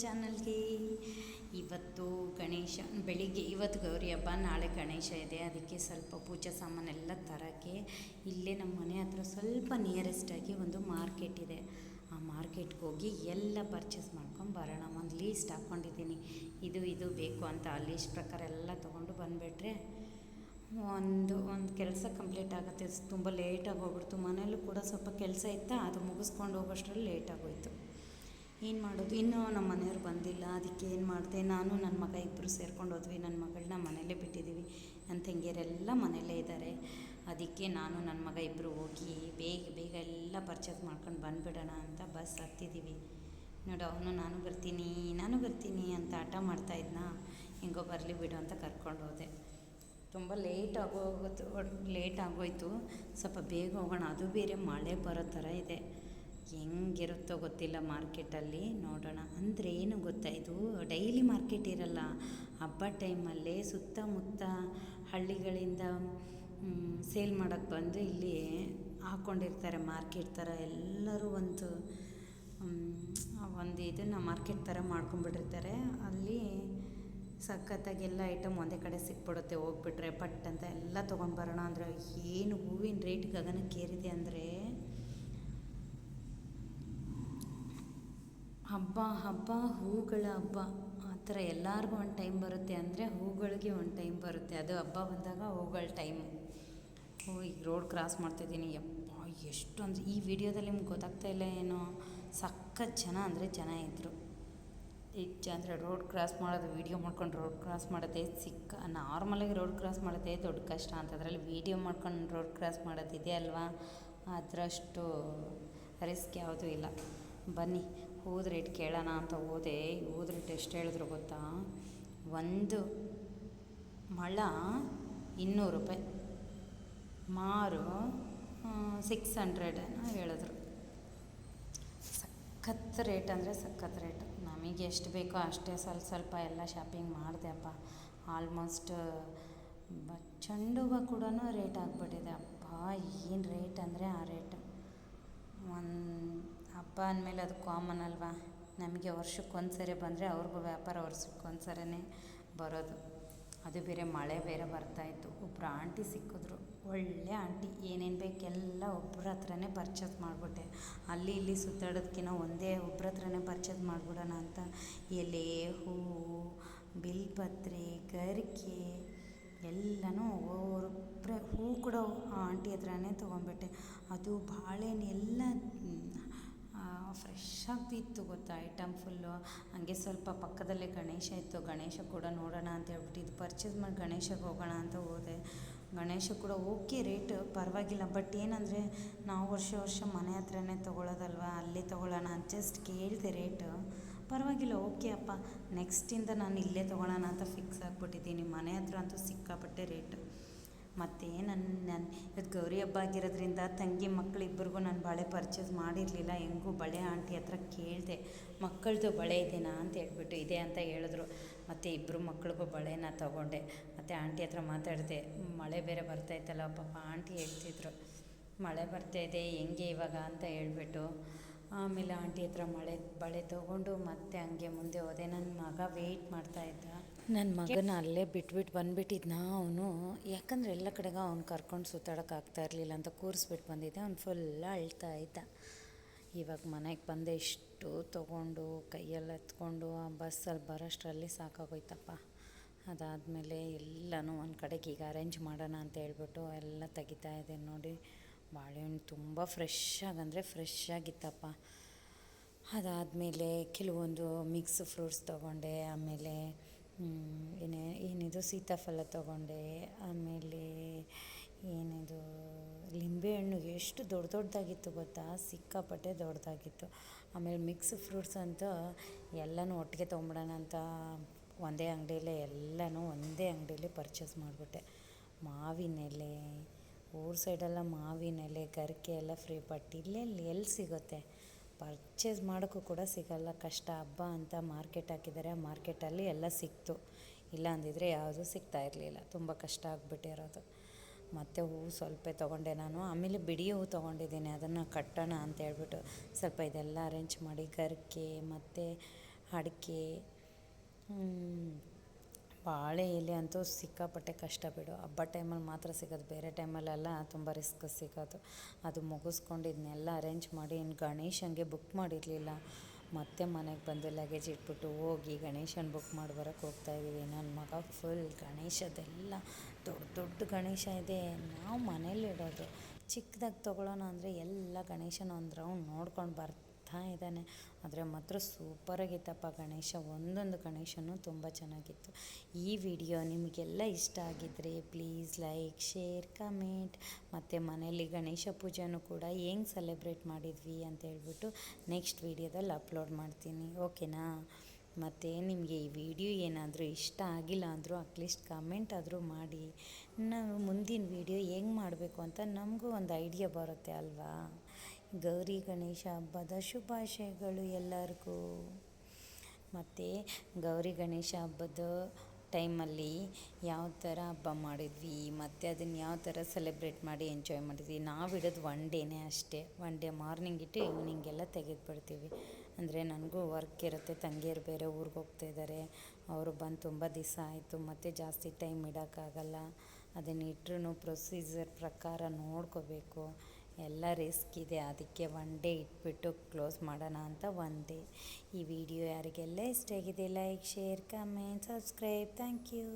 ಚಾನಲ್ಗೆ ಇವತ್ತು ಗಣೇಶ, ಬೆಳಿಗ್ಗೆ, ಇವತ್ತು ಗೌರಿ ಹಬ್ಬ, ನಾಳೆ ಗಣೇಶ ಇದೆ. ಅದಕ್ಕೆ ಸ್ವಲ್ಪ ಪೂಜಾ ಸಾಮಾನೆಲ್ಲ ತರೋಕ್ಕೆ ಇಲ್ಲೇ ನಮ್ಮ ಮನೆ ಹತ್ರ ಸ್ವಲ್ಪ ನಿಯರೆಸ್ಟಾಗಿ ಒಂದು ಮಾರ್ಕೆಟ್ ಇದೆ. ಆ ಮಾರ್ಕೆಟ್ಗೆ ಹೋಗಿ ಎಲ್ಲ ಪರ್ಚೇಸ್ ಮಾಡ್ಕೊಂಡು ಬರೋಣ. ಒಂದು ಲೀಸ್ಟ್ ಹಾಕ್ಕೊಂಡಿದ್ದೀನಿ ಇದು ಇದು ಬೇಕು ಅಂತ ಆ ಲೀಸ್ಟ್ ಪ್ರಕಾರ ಎಲ್ಲ ತೊಗೊಂಡು ಬಂದುಬಿಟ್ರೆ ಒಂದು ಒಂದು ಕೆಲಸ ಕಂಪ್ಲೀಟ್ ಆಗುತ್ತೆ. ತುಂಬ ಲೇಟಾಗಿ ಹೋಗ್ಬಿಡ್ತು. ಮನೇಲೂ ಕೂಡ ಸ್ವಲ್ಪ ಕೆಲಸ ಇತ್ತಾ, ಅದು ಮುಗಿಸ್ಕೊಂಡು ಹೋಗೋಷ್ಟರಲ್ಲಿ ಲೇಟಾಗೋಯಿತು ಏನು ಮಾಡೋದು? ಇನ್ನೂ ನಮ್ಮ ಮನೆಯವ್ರು ಬಂದಿಲ್ಲ. ಅದಕ್ಕೆ ಏನು ಮಾಡಿದೆ? ನಾನು ನನ್ನ ಮಗ ಇಬ್ಬರು ಸೇರ್ಕೊಂಡು ಹೋದ್ವಿ. ನನ್ನ ಮಗಳನ್ನ ಮನೇಲೇ ಬಿಟ್ಟಿದ್ದೀವಿ ನನ್ನ ತಂಗಿಯರೆಲ್ಲ ಮನೆಯಲ್ಲೇ ಇದ್ದಾರೆ. ಅದಕ್ಕೆ ನಾನು ನನ್ನ ಮಗ ಇಬ್ಬರು ಹೋಗಿ ಬೇಗ ಬೇಗ ಎಲ್ಲ ಪರ್ಚೇಸ್ ಮಾಡ್ಕೊಂಡು ಬಂದುಬಿಡೋಣ ಅಂತ ಬಸ್ ಹತ್ತಿದ್ದೀವಿ ನೋಡು, ಅವನು, ನಾನು ಬರ್ತೀನಿ ನಾನು ಬರ್ತೀನಿ ಅಂತ ಆಟ ಇದ್ನಾ. ಹೆಂಗೋ, ಬರಲಿ ಬಿಡು ಅಂತ ಕರ್ಕೊಂಡು ಹೋದೆ. ತುಂಬ ಲೇಟ್ ಆಗೋಗೋದು ಲೇಟ್ ಆಗೋಯ್ತು. ಸ್ವಲ್ಪ ಬೇಗ ಹೋಗೋಣ. ಅದು ಬೇರೆ ಮಳೆ ಬರೋ ಥರ ಇದೆ. ಹೆಂಗಿರುತ್ತೋ ಗೊತ್ತಿಲ್ಲ ಮಾರ್ಕೆಟಲ್ಲಿ ನೋಡೋಣ. ಅಂದರೆ ಏನು ಗೊತ್ತಾ ಇದು? ಡೈಲಿ ಮಾರ್ಕೆಟ್ ಇರಲ್ಲ. ಹಬ್ಬ ಟೈಮಲ್ಲಿ ಸುತ್ತಮುತ್ತ ಹಳ್ಳಿಗಳಿಂದ ಸೇಲ್ ಮಾಡೋಕ್ಕೆ ಬಂದು ಇಲ್ಲಿ ಹಾಕ್ಕೊಂಡಿರ್ತಾರೆ ಮಾರ್ಕೆಟ್ ಥರ. ಎಲ್ಲರೂ ಒಂದು ಒಂದು ಇದನ್ನು ಮಾರ್ಕೆಟ್ ಥರ ಮಾಡ್ಕೊಂಡ್ಬಿಟ್ಟಿರ್ತಾರೆ ಅಲ್ಲಿ ಸಖತ್ತಾಗಿ ಎಲ್ಲ ಐಟಮ್ ಒಂದೇ ಕಡೆ ಸಿಕ್ಬಿಡುತ್ತೆ. ಹೋಗ್ಬಿಟ್ರೆ ಪಟ್ ಅಂತ ಎಲ್ಲ ತೊಗೊಂಡು ಬರೋಣ. ಅಂದರೆ ಏನು ಹೂವಿನ ರೇಟ್ ಗಗನಕ್ಕೇರಿದೆ ಅಂದರೆ ಹಬ್ಬ ಹಬ್ಬ, ಹೂಗಳ ಹಬ್ಬ. ಆ ಥರ ಎಲ್ಲರಿಗೂ ಒಂದು ಟೈಮ್ ಬರುತ್ತೆ ಅಂದರೆ ಹೂಗಳಿಗೆ ಒಂದು ಟೈಮ್ ಬರುತ್ತೆ. ಅದು ಹಬ್ಬ ಬಂದಾಗ ಹೂಗಳ ಟೈಮು. ಓ, ಈಗ ರೋಡ್ ಕ್ರಾಸ್ ಮಾಡ್ತಿದ್ದೀನಿ. ಯಪ್ಪ, ಎಷ್ಟೊಂದು ಈ ವಿಡಿಯೋದಲ್ಲಿ ನಿಮ್ಗೆ ಗೊತ್ತಾಗ್ತಾ ಇಲ್ಲ ಏನೋ? ಸಖತ್ ಜನ ಅಂದರೆ ಜನ ಇದ್ದರು ಹೆಚ್ಚು ಅಂದರೆ ರೋಡ್ ಕ್ರಾಸ್ ಮಾಡೋದು, ವೀಡಿಯೋ ಮಾಡ್ಕೊಂಡು ರೋಡ್ ಕ್ರಾಸ್ ಮಾಡೋದೇ ಸಿಕ್ಕ ನಾರ್ಮಲಾಗಿ ರೋಡ್ ಕ್ರಾಸ್ ಮಾಡೋದೇ ದೊಡ್ಡ ಕಷ್ಟ. ಅಂತ ಅದರಲ್ಲಿ ವೀಡಿಯೋ ಮಾಡ್ಕೊಂಡು ರೋಡ್ ಕ್ರಾಸ್ ಮಾಡೋದಿದೆ ಅಲ್ವಾ? ಅದರಷ್ಟು ರಿಸ್ಕ್ ಯಾವುದೂ ಇಲ್ಲ. ಬನ್ನಿ ಹೂದು ರೇಟ್ ಕೇಳೋಣ ಅಂತ ಹೋದೆ. ಹೂದು ರೇಟ್ ಎಷ್ಟು ಹೇಳಿದ್ರು ಗೊತ್ತಾ? ಒಂದು ಮಳ ಇನ್ನೂರು ರೂಪಾಯಿ. ಮಾರು ಸಿಕ್ಸ್ ಹಂಡ್ರೆಡ್ ಹೇಳಿದ್ರು. ಸಖತ್ ರೇಟ್ ಅಂದರೆ ಸಖತ್ ರೇಟ್ ನಮಗೆ ಎಷ್ಟು ಬೇಕೋ ಅಷ್ಟೇ ಸ್ವಲ್ಪ ಸ್ವಲ್ಪ ಎಲ್ಲ ಶಾಪಿಂಗ್ ಮಾಡಿದೆ ಅಪ್ಪ. ಆಲ್ಮೋಸ್ಟ್ ಚೆಂಡು ಹೂವು ಕೂಡ ರೇಟ್ ಆಗಿಬಿಟ್ಟಿದೆ ಅಪ್ಪ. ಏನು ರೇಟ್ ಅಂದರೆ ಆ ರೇಟ್ ಒಂದು ಹಬ್ಬ ಅಂದಮೇಲೆ ಅದು ಕಾಮನ್ ಅಲ್ವಾ? ನಮಗೆ ವರ್ಷಕ್ಕೊಂದು ಸರಿ ಬಂದರೆ ಅವ್ರಿಗೂ ವ್ಯಾಪಾರ ವರ್ಷಕ್ಕೊಂದು ಸರಿನೇ ಬರೋದು. ಅದು ಬೇರೆ ಮಳೆ ಬೇರೆ ಬರ್ತಾಯಿತ್ತು ಒಬ್ಬರು ಆಂಟಿ ಸಿಕ್ಕಿದ್ರು. ಒಳ್ಳೆ ಆಂಟಿ. ಏನೇನು ಬೇಕೆಲ್ಲ ಒಬ್ಬರ ಹತ್ರನೇ ಪರ್ಚೇಸ್ ಮಾಡಿಬಿಟ್ಟೆ. ಅಲ್ಲಿ ಇಲ್ಲಿ ಸುತ್ತಾಡೋದಕ್ಕಿಂತ ಒಂದೇ ಒಬ್ಬರ ಹತ್ರನೇ ಪರ್ಚೇಸ್ ಮಾಡಿಬಿಡೋಣ ಅಂತ. ಎಲೆ ಹೂವು ಬಿಲ್ಪತ್ರೆ, ಗರಿಕೆ ಎಲ್ಲನೂ ಒಬ್ಬೊಬ್ಬರೇ ಹೂ ಕೂಡ ಆ ಆಂಟಿ ಹತ್ರನೇ ತೊಗೊಂಬಿಟ್ಟೆ ಅದು ಬಾಳೆಹಣ್ಣು ಎಲ್ಲ ಫ್ರೆಶ್ ಆಗ್ತಿತ್ತು ಗೊತ್ತಾ ಐಟಮ್ ಫುಲ್ಲು ಹಂಗೆ ಸ್ವಲ್ಪ ಪಕ್ಕದಲ್ಲೇ ಗಣೇಶ ಇತ್ತು. ಗಣೇಶ ಕೂಡ ನೋಡೋಣ ಅಂತ ಹೇಳ್ಬಿಟ್ಟು ಇದು ಪರ್ಚೇಸ್ ಮಾಡಿ ಗಣೇಶಗೆ ಹೋಗೋಣ ಅಂತ ಹೋದೆ. ಗಣೇಶ ಕೂಡ ಓಕೆ ರೇಟ್ ಪರವಾಗಿಲ್ಲ. ಬಟ್ ಏನಂದರೆ, ನಾವು ವರ್ಷ ವರ್ಷ ಮನೆ ಹತ್ರನೇ ತೊಗೊಳೋದಲ್ವ? ಅಲ್ಲಿ ತೊಗೊಳ್ಳೋಣ ಅಂತ ಜಸ್ಟ್ ಕೇಳಿದೆ ರೇಟ್ ಪರವಾಗಿಲ್ಲ ಓಕೆ ಅಪ್ಪ. ನೆಕ್ಸ್ಟಿಂದ ನಾನು ಇಲ್ಲೇ ತೊಗೊಳ್ಳೋಣ ಅಂತ ಫಿಕ್ಸ್ ಆಗಿಬಿಟ್ಟಿದ್ದೀನಿ. ಮನೆ ಹತ್ರ ಅಂತೂ ಸಿಕ್ಕಾಪಟ್ಟೆ ರೇಟು ಮತ್ತು ನನ್ನ ನನ್ನ ಇವತ್ತು ಗೌರಿ ಹಬ್ಬ ಆಗಿರೋದ್ರಿಂದ ತಂಗಿ ಮಕ್ಕಳಿಬ್ಬರಿಗೂ ನಾನು ಬಳೆ ಪರ್ಚೇಸ್ ಮಾಡಿರಲಿಲ್ಲ. ಹೆಂಗೂ ಬಳೆ ಆಂಟಿ ಹತ್ರ ಕೇಳಿದೆ, ಮಕ್ಕಳದು ಬಳೆ ಇದೆಯಾ ಅಂತ ಹೇಳ್ಬಿಟ್ಟು, ಇದೆ ಅಂತ ಹೇಳಿದ್ರು. ಮತ್ತು ಇಬ್ಬರು ಮಕ್ಳಿಗೂ ಬಳೆನ ತೊಗೊಂಡೆ. ಮತ್ತು ಆಂಟಿ ಹತ್ರ ಮಾತಾಡಿದೆ, ಮಳೆ ಬೇರೆ ಬರ್ತಾಯಿತ್ತಲ್ಲ ಪಾಪ, ಆಂಟಿ ಹೇಳ್ತಿದ್ರು. ಮಳೆ ಬರ್ತಾಯಿದೆ ಹೆಂಗೆ ಇವಾಗ? ಅಂತ ಹೇಳಿಬಿಟ್ಟು, ಆಮೇಲೆ ಆಂಟಿ ಹತ್ರ ಮಳೆ, ಬಳೆ ತೊಗೊಂಡು ಮತ್ತೆ ಹಂಗೆ ಮುಂದೆ ಹೋದೆ. ನನ್ನ ಮಗ ವೆಯ್ಟ್ ಮಾಡ್ತಾಯಿದ್ದ ನನ್ನ ಮಗನ ಅಲ್ಲೇ ಬಿಟ್ಬಿಟ್ಟು ಬಂದುಬಿಟ್ಟಿದ್ನ ಅವನು. ಯಾಕಂದರೆ ಎಲ್ಲ ಕಡೆಗೆ ಅವ್ನು ಕರ್ಕೊಂಡು ಸುತ್ತಾಡೋಕ್ಕಾಗ್ತಾ ಇರಲಿಲ್ಲ ಅಂತ ಕೂರಿಸ್ಬಿಟ್ಟು ಬಂದಿದ್ದೆ. ಅವ್ನು ಫುಲ್ ಅಳ್ತಾ ಇದ್ದ. ಇವಾಗ ಮನೆಗೆ ಬಂದೆ ಇಷ್ಟು ತೊಗೊಂಡು ಕೈಯಲ್ಲಿ ಎತ್ಕೊಂಡು ಆ ಬಸ್ಸಲ್ಲಿ ಬರೋಷ್ಟರಲ್ಲಿ ಸಾಕಾಗೋಯ್ತಪ್ಪ. ಅದಾದಮೇಲೆ ಎಲ್ಲನೂ ಒಂದು ಕಡೆಗೆ ಈಗ ಅರೇಂಜ್ ಮಾಡೋಣ ಅಂತ ಹೇಳ್ಬಿಟ್ಟು ಎಲ್ಲ ತೆಗಿತಾ ಇದೆ ನೋಡಿ. ಬಾಳೆಹಣ್ಣು ತುಂಬ ಫ್ರೆಶ್ ಆಗಂದರೆ ಫ್ರೆಶ್ ಆಗಿತ್ತಪ್ಪ. ಅದಾದಮೇಲೆ ಕೆಲವೊಂದು ಮಿಕ್ಸ್ ಫ್ರೂಟ್ಸ್ ತೊಗೊಂಡೆ. ಆಮೇಲೆ ಏನೇ, ಏನಿದು ಸೀತಾಫಲ ತೊಗೊಂಡೆ, ಆಮೇಲೆ ಏನಿದು ಲಿಂಬೆಹಣ್ಣು ಎಷ್ಟು ದೊಡ್ಡ ದೊಡ್ಡದಾಗಿತ್ತು ಗೊತ್ತಾ? ಸಿಕ್ಕಾಪಟ್ಟೆ ದೊಡ್ಡದಾಗಿತ್ತು ಆಮೇಲೆ ಮಿಕ್ಸ್ ಫ್ರೂಟ್ಸ್ ಅಂತ ಎಲ್ಲನೂ ಒಟ್ಟಿಗೆ ತೊಗೊಂಬಿಡೋಣ ಅಂತ ಒಂದೇ ಅಂಗಡಿಯಲ್ಲೇ ಎಲ್ಲನೂ ಒಂದೇ ಅಂಗಡಿಯಲ್ಲಿ ಪರ್ಚೇಸ್ ಮಾಡಿಬಿಟ್ಟೆ. ಮಾವಿನ ಎಲೆ ಊರ ಸೈಡೆಲ್ಲ ಮಾವಿನ ಎಲೆ ಗರಿಕೆ ಎಲ್ಲ ಫ್ರೀ ಬಟ್ ಇಲ್ಲೆಲ್ಲಿ ಎಲ್ಲಿ ಸಿಗುತ್ತೆ? ಪರ್ಚೇಸ್ ಮಾಡೋಕ್ಕೂ ಕೂಡ ಸಿಗೋಲ್ಲ. ಕಷ್ಟ, ಹಬ್ಬ ಅಂತ ಮಾರ್ಕೆಟ್ ಹಾಕಿದ್ದಾರೆ. ಆ ಮಾರ್ಕೆಟಲ್ಲಿ ಎಲ್ಲ ಸಿಕ್ತು. ಇಲ್ಲ ಅಂದಿದ್ರೆ ಯಾವುದೂ ಸಿಗ್ತಾ ಇರಲಿಲ್ಲ. ತುಂಬ ಕಷ್ಟ ಆಗಿಬಿಟ್ಟಿರೋದು. ಮತ್ತು ಹೂವು ಸ್ವಲ್ಪ ತೊಗೊಂಡೆ ನಾನು. ಆಮೇಲೆ ಬಿಡಿ ಹೂವು ತೊಗೊಂಡಿದ್ದೀನಿ. ಅದನ್ನು ಕಟ್ಟೋಣ ಅಂತ ಹೇಳ್ಬಿಟ್ಟು ಸ್ವಲ್ಪ ಇದೆಲ್ಲ ಅರೇಂಜ್ ಮಾಡಿ, ಗರಿಕೆ, ಮತ್ತು ಅಡಿಕೆ ಬಾಳೆ ಎಲೆ ಅಂತೂ ಸಿಕ್ಕಾಪಟ್ಟೆ ಕಷ್ಟ ಬಿಡು. ಹಬ್ಬ ಟೈಮಲ್ಲಿ ಮಾತ್ರ ಸಿಗೋದು, ಬೇರೆ ಟೈಮಲ್ಲೆಲ್ಲ ತುಂಬ ರಿಸ್ಕ್ ಸಿಗೋದು. ಅದು ಮುಗಿಸ್ಕೊಂಡು ಇದನ್ನೆಲ್ಲ ಅರೇಂಜ್ ಮಾಡಿ, ಇನ್ನು ಗಣೇಶನಿಗೆ ಬುಕ್ ಮಾಡಿರಲಿಲ್ಲ. ಮತ್ತೆ ಮನೆಗೆ ಬಂದು ಲಗೇಜ್ ಇಟ್ಬಿಟ್ಟು ಹೋಗಿ ಗಣೇಶನ ಬುಕ್ ಮಾಡಿ ಬರೋಕ್ಕೆ ಹೋಗ್ತಾಯಿದ್ದೀವಿ ನನ್ನ ಮಗ ಫುಲ್ ಗಣೇಶದೆಲ್ಲ ದೊಡ್ಡ ದೊಡ್ಡ ಗಣೇಶ ಇದೆ. ನಾವು ಮನೇಲಿ ಇಡೋದು ಚಿಕ್ಕದಾಗಿ ತೊಗೊಳ್ಳೋಣ ಅಂದರೆ ಎಲ್ಲ ಗಣೇಶನ ಒಂದು ರೌಂಡ್ ನೋಡ್ಕೊಂಡು ಬರ್ತಾ ಇದ್ದಾನೆ. ಆದರೆ ಮಾತ್ರ ಸೂಪರಾಗಿತ್ತಪ್ಪ ಗಣೇಶ. ಒಂದೊಂದು ಗಣೇಶನೂ ತುಂಬ ಚೆನ್ನಾಗಿತ್ತು. ಈ ವಿಡಿಯೋ ನಿಮಗೆಲ್ಲ ಇಷ್ಟ ಆಗಿದ್ದರೆ ಪ್ಲೀಸ್ ಲೈಕ್ ಶೇರ್ ಕಮೆಂಟ್ ಮತ್ತು ಮನೆಯಲ್ಲಿ ಗಣೇಶ ಪೂಜೆನೂ ಕೂಡ ಹೆಂಗೆ ಸೆಲೆಬ್ರೇಟ್ ಮಾಡಿದ್ವಿ ಅಂತ ಹೇಳ್ಬಿಟ್ಟು ನೆಕ್ಸ್ಟ್ ವಿಡಿಯೋದಲ್ಲಿ ಅಪ್ಲೋಡ್ ಮಾಡ್ತೀನಿ. ಓಕೆನಾ ಮತ್ತು ನಿಮಗೆ ಈ ವಿಡಿಯೋ ಏನಾದರೂ ಇಷ್ಟ ಆಗಿಲ್ಲ ಅಂದರೂ ಅಟ್ಲೀಸ್ಟ್ ಕಮೆಂಟ್ ಆದರೂ ಮಾಡಿ. ನಾವು ಮುಂದಿನ ವಿಡಿಯೋ ಹೆಂಗೆ ಮಾಡಬೇಕು ಅಂತ ನಮಗೂ ಒಂದು ಐಡಿಯಾ ಬರುತ್ತೆ ಅಲ್ವಾ? ಗೌರಿ ಗಣೇಶ ಹಬ್ಬದ ಶುಭಾಶಯಗಳು ಎಲ್ಲರಿಗೂ. ಮತ್ತು ಗೌರಿ ಗಣೇಶ ಹಬ್ಬದ ಟೈಮಲ್ಲಿ ಯಾವ ಥರ ಹಬ್ಬ ಮಾಡಿದ್ವಿ, ಮತ್ತು ಅದನ್ನು ಯಾವ ಥರ ಸೆಲೆಬ್ರೇಟ್ ಮಾಡಿ ಎಂಜಾಯ್ ಮಾಡಿದ್ವಿ. ನಾವು ಇಡೋದು ಒನ್ ಡೇನೇ ಅಷ್ಟೇ. ಒನ್ ಡೇ ಮಾರ್ನಿಂಗ್ ಇಟ್ಟು ಈವ್ನಿಂಗೆಲ್ಲ ತೆಗೆದುಬಿಡ್ತೀವಿ ಅಂದರೆ ನನಗೂ ವರ್ಕ್ ಇರುತ್ತೆ, ತಂಗಿಯರು ಬೇರೆ ಊರಿಗೆ ಹೋಗ್ತಾ ಇದ್ದಾರೆ. ಅವರು ಬಂದು ತುಂಬ ದಿವಸ ಆಯಿತು, ಮತ್ತು ಜಾಸ್ತಿ ಟೈಮ್ ಇಡೋಕ್ಕಾಗಲ್ಲ. ಅದನ್ನು ಇಟ್ರೂ ಪ್ರೊಸೀಜರ್ ಪ್ರಕಾರ ನೋಡ್ಕೋಬೇಕು. ಎಲ್ಲ ರಿಸ್ಕ್ ಇದೆ. ಅದಕ್ಕೆ ಒನ್ ಡೇ ಇಟ್ಬಿಟ್ಟು ಕ್ಲೋಸ್ ಮಾಡೋಣ ಅಂತ ಒಂದೇ. ಈ ವಿಡಿಯೋ ಯಾರಿಗೆಲ್ಲ ಇಷ್ಟ ಆಗಿದೆ like share comment subscribe thank you